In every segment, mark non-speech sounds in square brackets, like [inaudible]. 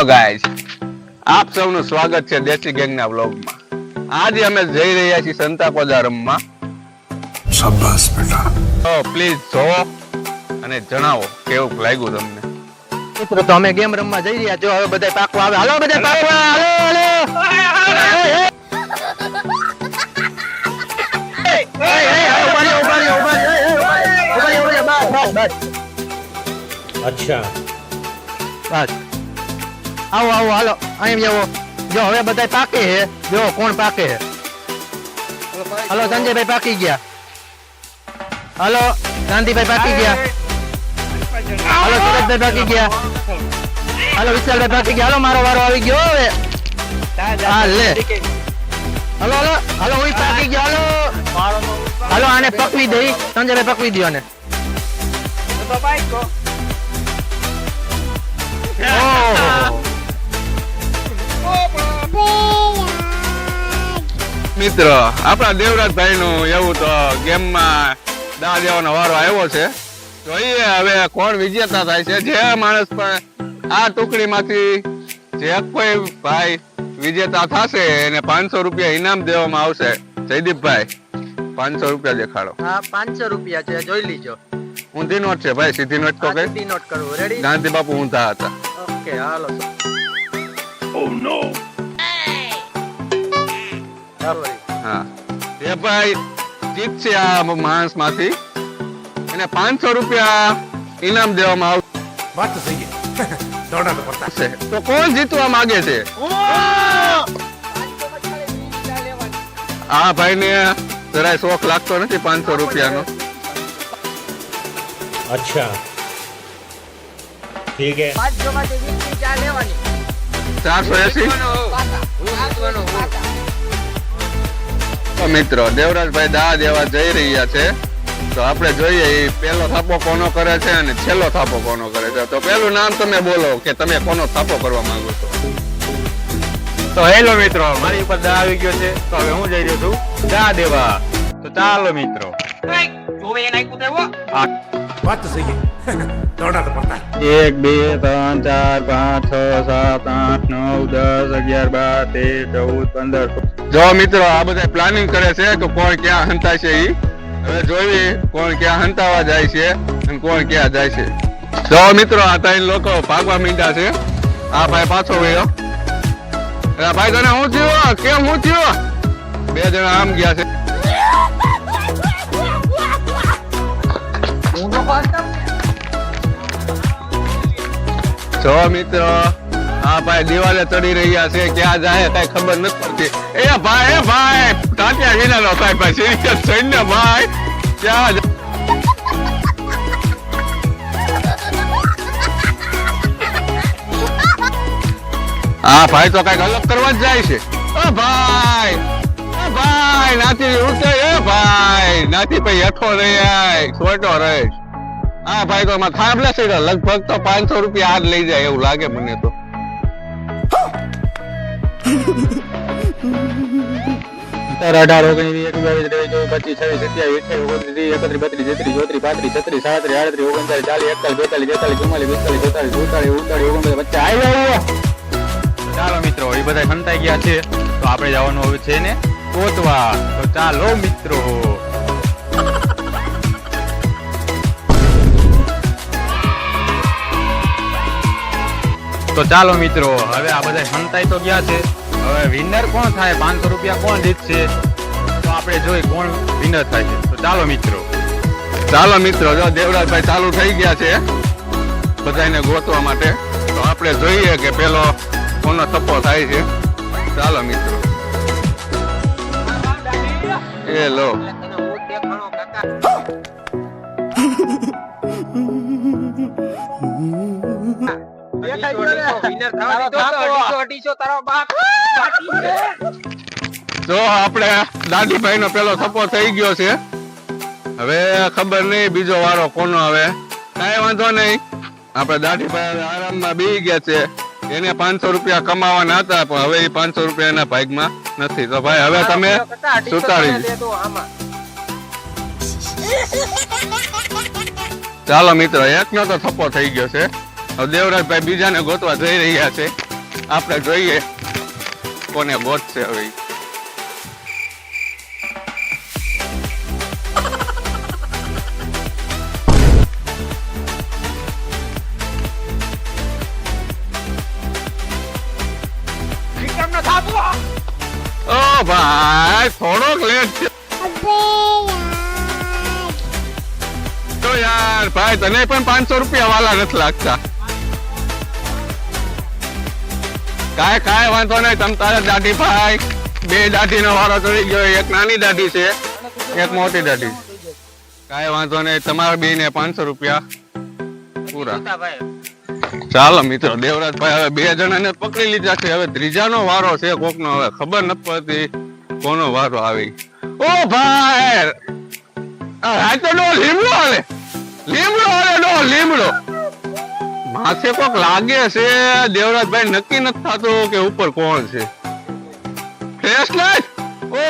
Hello guys આપ સૌનું સ્વાગત છે દેશી ગેંગના વ્લોગમાં. આજે અમે જઈ રહ્યા છીએ સંતા કોદારમમાં શાબાશ બેટા. તો પ્લીઝ જો અને જણાવો કેવું લાગ્યું તમને? મિત્રો તો અમે ગેમ રમવા જઈ રહ્યા જો હવે બધા પાકવા આવે. હાલો બધા પાકવા હાલો હાલો. અચ્છા. બસ. આવો આવો હાલો. અહીં આવો જો હવે બધા પાકે છે. જો કોણ પાકે છે? હાલો સંજયભાઈ પાકી ગયા. હાલો ગાંધીભાઈ પાકી ગયા. હાલો સુરજભાઈ પાકી ગયા. હાલો વિશાલભાઈ પાકી ગયા. હાલો મારો વારો આવી ગયો હવે. હા લે. Hello hello. હલો હું પાકી ગયો. હાલો. હાલો આને પકવી દઈ સંજયભાઈ પકવી દો આને. ઓહો. મિત્ર આપણા દેવરાજભાઈ નું એવું તો ગેમમાં દા દેવાનો વારો આવ્યો છે. જોઈએ હવે કોણ વિજેતા થાય છે. જે માણસ પણ આ ટુકડીમાંથી જે કોઈ ભાઈ વિજેતા થશે એને પાંચસો રૂપિયા ઇનામ દેવામાં આવશે. જયદીપભાઈ પાંચસો રૂપિયા દેખાડો. હા પાંચસો રૂપિયા છે. જોઈ લીજો. ઊંધી નોટ છે ભાઈ સીધી નોટ તો કઈ. નોટ કરવું. રેડી ગાંધી બાપુ ઊંધા હતા. ઓકે હાલો. Oh no. હા. એ ભાઈ જીત છે આ માણસમાંથી એને પાંચસો રૂપિયા ઇનામ દેવામાં આવશે વાત તો સહી દોડા તો. પડતા છે. તો કોણ જીતવા માંગે છે? આ ભાઈને જરાય શોખ લાગતો નથી પાંચસો રૂપિયાનો. અચ્છા. ઠીક હે. પાંચસો માંથી વીસ લેવાની. ચારસો એસી. મિત્રો દેવરાજભાઈ દા દેવા જઈ રહ્યા છે. તો આપણે જોઈએ એ પહેલો થાપો કોનો કરે છે અને છેલ્લો થાપો કોનો કરે છે. તો પેલું નામ તમે બોલો કે તમે કોનો થાપો કરવા માંગો છો? તો હેલો મિત્રો મારી ઉપર દા આવી ગયો છે. તો હવે હું જઈ રહ્યો છું દા દેવા. તો ચાલો મિત્રો. વાત સહી. એક, બે, ત્રણ, ચાર, પાંચ, છ, સાત, આઠ, નવ, દસ, અગિયાર, બાર, તેર, ચૌદ, પંદર. જો મિત્રો, આ બધા પ્લાનિંગ કરે છે કે કોણ ક્યાં હંતાય છે ઈ? હવે જોઈએ કોણ ક્યાં હંતાવા જાય છે અને કોણ ક્યાં જાય છે. જો મિત્રો, આ ત્રણ લોકો ભાગવા મીંડા છે. આ ભાઈ પાછો વયો ભાઈ તને હું થયો? કેમ હું થયો? બે જણા આમ ગયા છે. જો મિત્રો, આ ભાઈ દિવાલે ચડી રહ્યા છે, ક્યાં જાય કઈ ખબર નથી પડતી. એ ભાઈ એ ભાઈ, તાત્યા વિના નો ભાઈ ભાઈ સિરિયસ થઈને ભાઈ, ક્યાં હા ભાઈ તો કંઈક અલગ કરવા જ જાય છે. ઓ ભાઈ ભાઈ ઉઠે એ ભાઈ નાથી ભાઈ હેઠો રહી છોટો રહે. હા ભાઈ તો એમાં થાંભલે છે લગભગ તો પાંચસો રૂપિયા આજ લઈ જાય એવું લાગે મને તો. ચાલીસ, એકતાલીસ, બેતાલીસ તેતાલીસ ચુમ્માલીસ ચાલો મિત્રો, એ બધા સંતાઈ ગયા છે. તો આપણે જવાનું હવે છે ને ગોતવા તો ચાલો મિત્રો. તો ચાલો મિત્રો હવે આ બધા સંતાઈ તો ગયા છે. હવે વિનર કોણ થાય? પાંચસો રૂપિયા કોણ જીતશે? તો આપણે જોઈ કોણ વિનર થાય છે. તો ચાલો મિત્રો. ચાલો મિત્રો જો દેવરાજભાઈ ચાલુ થઈ ગયા છે બધાને ગોતવા માટે. તો આપણે જોઈએ કે પેલો કોનો થપ્પો થાય છે. ચાલો મિત્રો. એ લો. [laughs] જો આપણે દાદીભાઈ નો પેલો સપો થઈ ગયો છે. હવે ખબર નહીં બીજો વારો કોનો આવે. કઈ વાંધો નહીં. આપણે દાઢીભાઈ આરામમાં બી ગયા છે. એને પાંચસો રૂપિયા કમાવાના હતા પણ હવે એ પાંચસો રૂપિયા એના ભાગમાં નથી. તો ભાઈ હવે તમે સુતારી ચાલો મિત્રો એકનો તો થપ્પો થઈ ગયો છે. દેવરાજભાઈ બીજાને ગોતવા જઈ રહ્યા છે. આપણે જોઈએ કોને ગોતશે હવે. ઓ ભાઈ થોડોક લેટ છે. તો યાર ભાઈ તને પણ પાંચસો રૂપિયા વાલા નથી લાગતા. કાંઈ કાંઈ વાંધો નહીં, તમ તારે દાઢી ભાઈ. બે દાઢી નો વારો ચડી ગયો, એક નાની દાઢી છે, એક મોટી દાઢી. કાંઈ વાંધો નહીં, તમારા બે ને પાંચસો રૂપિયા. પૂરા. ચાલો મિત્રો, દેવરાજભાઈ હવે બે જણાને પકડી લીધા છે. હવે ત્રીજાનો વારો છે, કોકનો હવે ખબર ન પડતી કોનો વારો આવી. ઓ ભાઈ! આ તો નો લીમડો આવે લીમડો આવે નો લીમડો. માથે કોક લાગે છે દેવરાજભાઈ નક્કી નથી થતું કે ઉપર કોણ છે. ફ્લેશ લાઈટ ઓ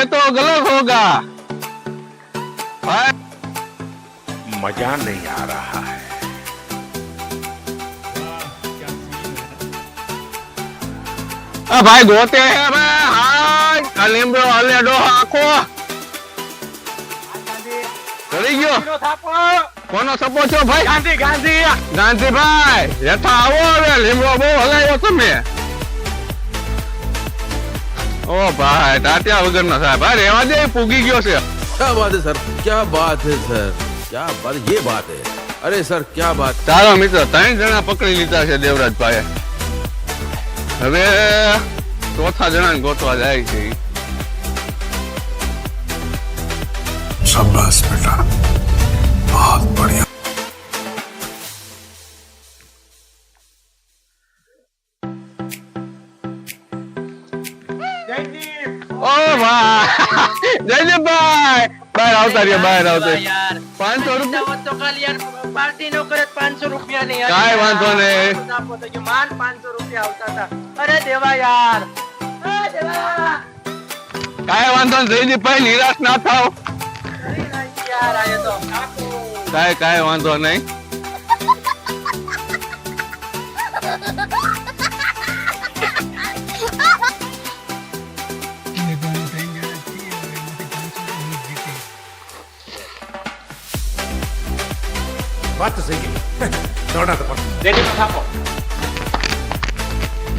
એ તો ગલત હોગા મજા નહીં આ રહા હૈ. આ ભાઈ ગોતે હે ભાઈ હાય. આ લીમડો હાલે ડો આખો ચડી ગયો. થાપો. કોનો સપો છો ભાઈ ગાંધી ગાંધી ગાંધીભાઈ હેઠા આવો હવે લીમડો બહુ હલાવ્યો તમે ઓ ભાઈ ટાટિયા વગરનો સાહેબ ભાઈ રેવા દે પૂગી ગયો છે क्या बात है सर क्या बात है सर क्या बात ये बात है अरे सर क्या बात ચાલો મિત્ર ત્રણ જણા પકડી લીધા છે દેવરાજભાઈ હવે ચોથા જણાને ગોતવા જાય છે ઈ. शाबाश बेटा बहुत बढ़िया ઓ ભાઈ જયદેવભાઈ બહાર આવતા રહ્યા બહાર આવતા રહ્યા. પાંચસો રૂપિયા પાર્ટી નો કરે પાંચસો રૂપિયા નહીં કાંઈ વાંધો નહીં. માન પાંચસો રૂપિયા આવતા હતા અરે દેવા યાર અરે દેવા કાંઈ વાંધો નહીં જયદીપભાઈ નિરાશ ના થાવ યાર આયે તો કાંઈ કાંઈ વાંધો નહીં. વાત સહી ગઈ. દોડા તો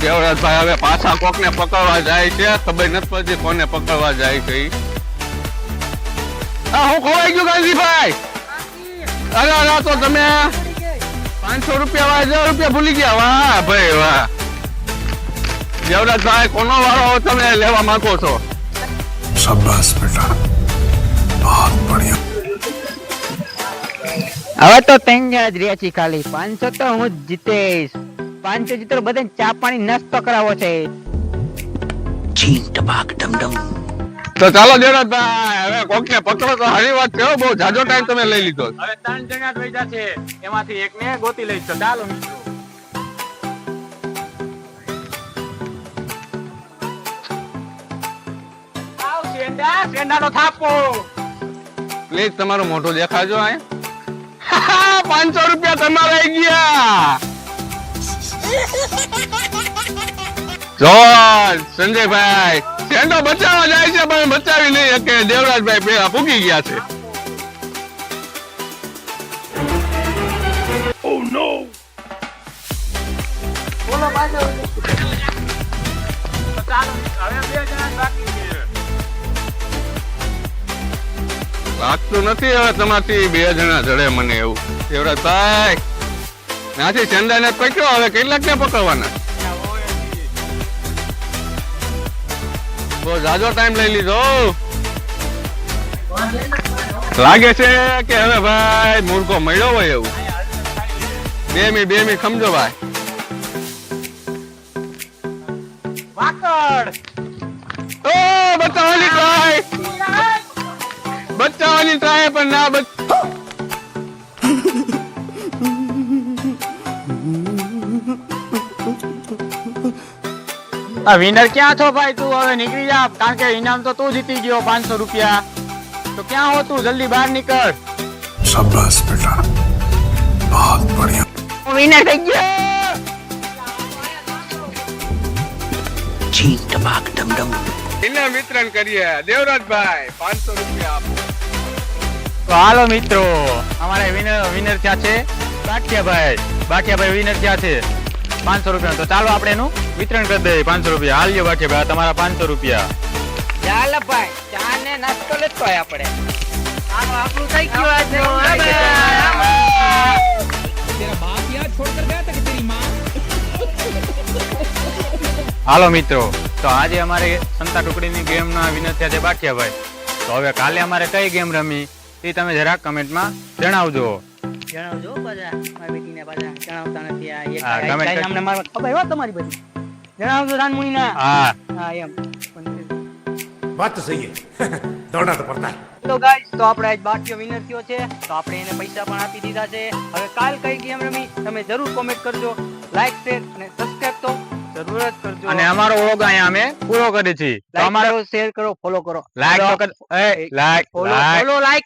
દેવરાજભાઈ હવે પાછા કોકને પકડવા જાય છે. ખબર નથી પડતી કોને પકડવા જાય છે ઈ. આ હું ખોવાઈ ગયું હવે તો ત્રણ જ રહ્યા છીએ ખાલી. પાંચસો તો હું જીતેશ. પાંચસો જીતો બધા ચા પાણી નાસ્તો કરાવો છે. ચીન ટબાક ડમડમ તો ચાલો દેવરાજભાઈ હવે કોકને પકડો તો હરી વાત છે બહુ જાજો ટાઈમ તમે લઈ લીધો. હવે ત્રણ જણા થઈ જશે છે. એમાંથી એકને ગોતી લઈશું. ચાલો મિત્રો. આવ શેંડા શેંડાનો થાપો. પ્લીઝ તમારું મોઢું દેખાજો પાંચસો રૂપિયા તમારા આવી ગયા. [laughs] જો સંજયભાઈ. સેન્ડો બચાવવા જાય છે પણ બચાવી નહીં શકે. દેવરાજભાઈ પેલા ફૂકી ગયા છે. તો ચાલો હવે બે જણા બાકી છે લાગતું નથી હવે તમારથી બે જણા જડે મને એવું. દેવરાજભાઈ ચંદા ચંદાને પકડ્યો હવે કેટલાક ને પકડવાના? બહુ જાજો ટાઈમ લઈ લીધો. લાગે છે કે હવે ભાઈ મૂર્ખો મળ્યો હોય એવું. બે મી બે મી સમજો ભાઈ બચાવવાની ટ્રાય બચાવવાની ટ્રાય પણ ના બચ આ વિનર ક્યાં છો ભાઈ તું હવે નીકળી જા કારણ કે ઇનામ તો તું જીતી ગયો પાંચસો રૂપિયા તો ક્યાં હો તું જલ્દી બહાર નીકળ શાબાશ બેટા બહુત બઢિયા વિનર થઈ ગયો ચીક ટબાક ડમ ડમ ઇનામ વિતરણ કરીએ દેવરાજભાઈ પાંચસો રૂપિયા આપો તો હાલો મિત્રો અમારા વિનર વિનર થયા છે બાઠિયાભાઈ બાઠિયાભાઈ વિનર થયા છે પાંચસો રૂપિયા. તો ચાલો આપણે એનું વિતરણ કરી દઈએ. પાંચસો રૂપિયા. હાલ્યો બાઠિયાભાઈ ભાઈ તમારા પાંચસો રૂપિયા. ચાલ ભાઈ. ચા ને નાસ્તો લેતો હોય આપણે. આનો આપણું થઈ ગયું આજનું. હાલો મિત્રો. તો આજે અમારે સંતા ટુકડીની ગેમના વિનર થયા છે બાઠિયાભાઈ તો હવે કાલે અમારે કઈ ગેમ રમી એ તમે જરાક કમેન્ટમાં જણાવજો. જણાવજો પાછા મારી બેટીને પાછા જણાવતા નથી આ એક કાઈ અમને મારા ખબર હોય તમારી બધી? જણાવજો રાનમુની ના હા. હા એમ. વાત તો સહી હે. [laughs] દોડના તો પડતા તો ગાઈસ તો આપણે આજ બાટીઓ વિનર થયો છે. તો આપણે એને પૈસા પણ આપી દીધા છે. હવે કાલ કઈ ગેમ રમી તમે જરૂર કોમેન્ટ કરજો. લાઈક શેર અને સબસ્ક્રાઇબ તો જરૂર જ કરજો. અને અમારો વ્લોગ અહીંયા અમે પૂરો કરી છે તો અમારો શેર કરો ફોલો કરો. Like like follow like